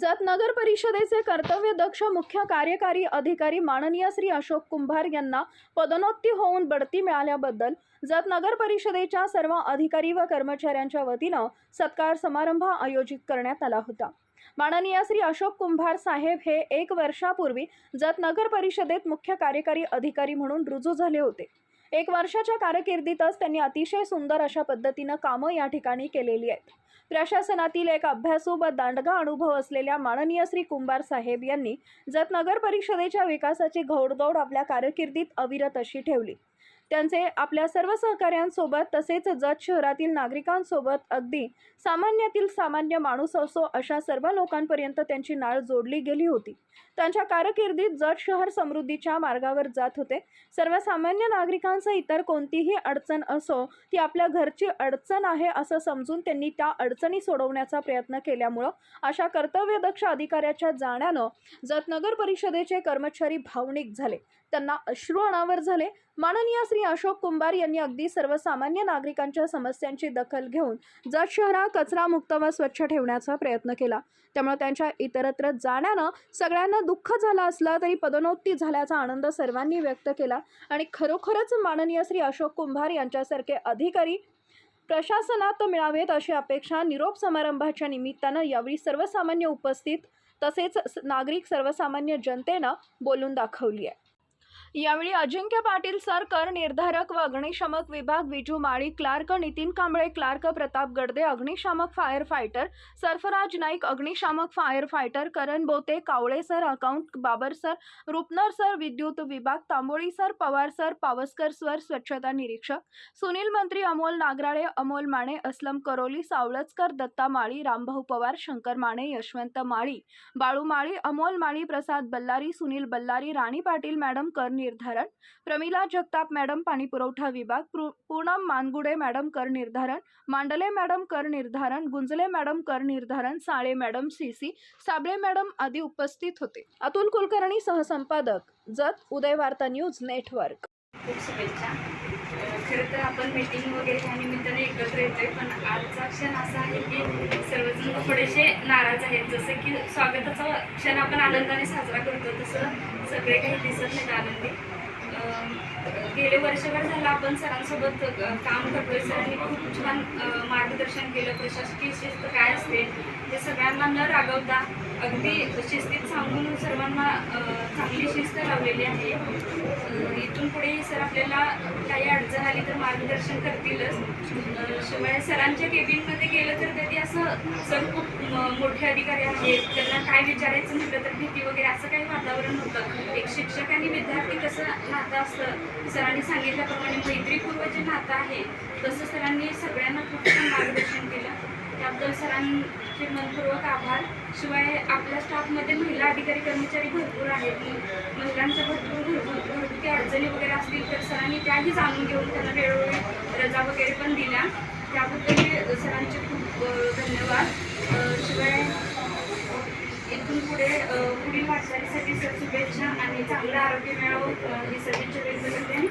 जत नगर परिषदेचे कर्तव्य दक्ष मुख्य कार्यकारी अधिकारी माननीय श्री अशोक कुंभार यांना पदोन्नती होऊन बढती मिळाल्याबद्दल जत नगर परिषदेच्या सर्व अधिकारी व कर्मचाऱ्यांच्या वतीनं सत्कार समारंभ आयोजित करण्यात आला होता. माननीय श्री अशोक कुंभार साहेब हे एक वर्षापूर्वी जत नगर परिषदेत मुख्य कार्यकारी अधिकारी म्हणून रुजू झाले होते. एक वर्षाच्या कारकिर्दीतच त्यांनी अतिशय सुंदर अशा पद्धतीनं कामं या ठिकाणी केलेली आहेत. प्रशासनातील एक अभ्यासू व दांडगा अनुभव असलेल्या माननीय श्री कुंभार साहेब यांनी जत नगर परिषदेच्या विकासाची घोडदौड आपल्या कारकिर्दीत अविरत अशी ठेवली. त्यांचे आपल्या सर्व सहकाऱ्यांसोबत तसेच जत शहरातील नागरिकांसोबत अगदी सामान्यातील सामान्य माणूस असो अशा सर्व लोकांपर्यंत त्यांची नाळ जोडली गेली होती. त्यांच्या कारकिर्दीत जत शहर समृद्धीच्या मार्गावर जात होते. सर्वसामान्य नागरिकांचं इतर कोणतीही अडचण असो ती आपल्या घरची अडचण आहे असं समजून त्यांनी त्या अडचणी सोडवण्याचा प्रयत्न केल्यामुळं अशा कर्तव्यदक्ष अधिकाऱ्याच्या जाण्यानं जत नगर परिषदेचे कर्मचारी भावनिक झाले. त्यांना अश्रू अनावर झाले. माननीय श्री अशोक कुंभार यांनी अगदी सर्वसामान्य नागरिकांच्या समस्यांची दखल घेऊन जत शहरा कचरा मुक्त व स्वच्छ ठेवण्याचा प्रयत्न केला. त्यामुळे त्यांच्या इतरत्र जाण्यानं सगळ्यांना दुःख झालं असलं तरी पदोन्नती झाल्याचा आनंद सर्वांनी व्यक्त केला. आणि खरोखरच माननीय श्री अशोक कुंभार यांच्यासारखे अधिकारी प्रशासनात मिळावेत अशी अपेक्षा निरोप समारंभाच्या निमित्तानं यावेळी सर्वसामान्य उपस्थित तसेच नागरिक सर्वसामान्य जनतेनं बोलून दाखवली आहे. यावेळी अजिंक्य पाटील सर कर निर्धारक व अग्निशमक विभाग विजू माळी क्लार्क नितीन कांबळे क्लार्क प्रताप गडदे अग्निशामक फायर फायटर सरफराज नाईक अग्निशामक fire fighter Karan Bote Kawale sir account Babar sir Rupnar sir विद्युत विभाग Tamboli sir Pawar sir Pawaskar sir स्वच्छता निरीक्षक सुनील मंत्री अमोल नागराळे अमोल माने असलम करोली सावळजकर दत्ता माळी रामभाऊ पवार शंकर माने यशवंत माळी बाळू माळी अमोल माळी प्रसाद बल्लारी सुनील बल्लारी राणी पाटील मॅडम कर निर्धारण. प्रमिला जगताप मॅडम पाणी पुरवठा विभाग. पूनम मानगुडे मॅडम कर निर्धारण. मांडले मॅडम कर निर्धारण. गुंजले मॅडम कर निर्धारण. Sale madam C C. Sable madam आदी उपस्थित होते. अतुल कुलकर्णी सहसंपादक. जत उदय वार्ता न्यूज नेटवर्क. शुभेच्छा. खरं तर आपण मीटिंग वगैरे ह्या निमित्ताने एकत्र येतोय पण आजचा क्षण असा आहे की सर्वजण थोडेसे नाराज आहेत. जसं की स्वागताचा क्षण आपण आनंदाने साजरा करतो तसं सगळे काही दिसत नाहीत आनंदी. गेले वर्षभर झालं आपण सरांसोबत काम करतोय. सरांनी खूप छान मार्गदर्शन केलं. प्रशासकीय शिस्त काय असते ते सगळ्यांना न रागवता अगदी शिस्तीत सांगून सर्वांना चांगली शिस्त लावलेली आहे. इथून पुढेही सर आपल्याला काही अडचण आली तर मार्गदर्शन करतीलच. शिवाय सरांच्या केबिनमध्ये गेलं तर कधी असं सर खूप मोठे अधिकारी आहेत. त्यांना काय विचारायचं म्हटलं तर भीती वगैरे असं काही वातावरण होतं एक शिक्षक आणि विद्यार्थी कसं नातं असतं. सरांनी सांगितल्याप्रमाणे मैत्रीपूर्व जे नातं आहे. तसं सरांनी सगळ्यांना खूप छान मार्गदर्शन केलं. त्याबद्दल सरांचे मनपूर्वक आभार. शिवाय आपल्या स्टाफमध्ये महिला अधिकारी कर्मचारी भरपूर आहेत. महिलांच्या भरपूर भरपूर घरगुती अडचणी वगैरे असतील तर सरांनी त्याही जाणून घेऊन त्यांना वेळोवेळी रजा वगैरे पण दिल्या. त्याबद्दल सरांचे खूप धन्यवाद. शिवाय वाटचालीसाठी सर शुभेच्छा आणि चांगलं आरोग्य मिळावं ही सदिच्छा व्यक्त करते आणि